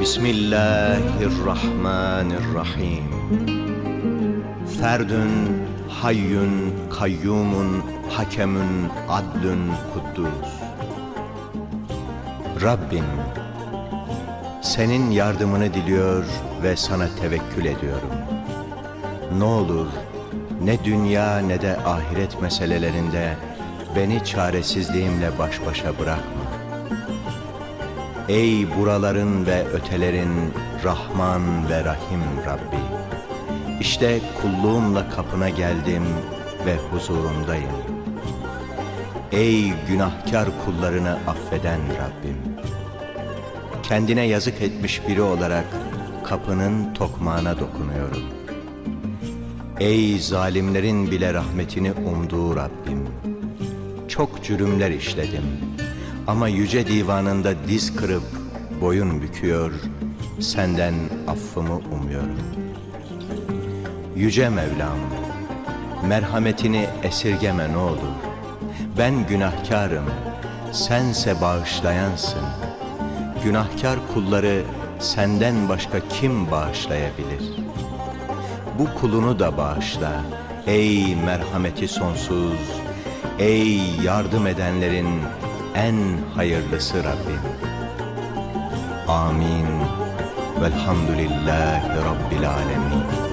Bismillahirrahmanirrahim. Ferdün, hayyün, kayyumun, hakemün, adlün, kuddus. Rabbim, senin yardımını diliyor ve sana tevekkül ediyorum. Ne olur ne dünya ne de ahiret meselelerinde beni çaresizliğimle baş başa bırakma. Ey buraların ve ötelerin Rahman ve Rahim Rabbi. İşte kulluğumla kapına geldim ve huzurundayım. Ey günahkar kullarını affeden Rabbim. Kendine yazık etmiş biri olarak kapının tokmağına dokunuyorum. Ey zalimlerin bile rahmetini umduğu Rabbim. Çok cürümler işledim. Ama yüce divanında diz kırıp boyun büküyor, senden affımı umuyorum. Yüce Mevlam, merhametini esirgeme ne olur. Ben günahkarım, sense bağışlayansın. Günahkar kulları senden başka kim bağışlayabilir? Bu kulunu da bağışla, ey merhameti sonsuz, ey yardım edenlerin en hayırlısı Rabbim. Amin. Velhamdülillahi Rabbil alemin.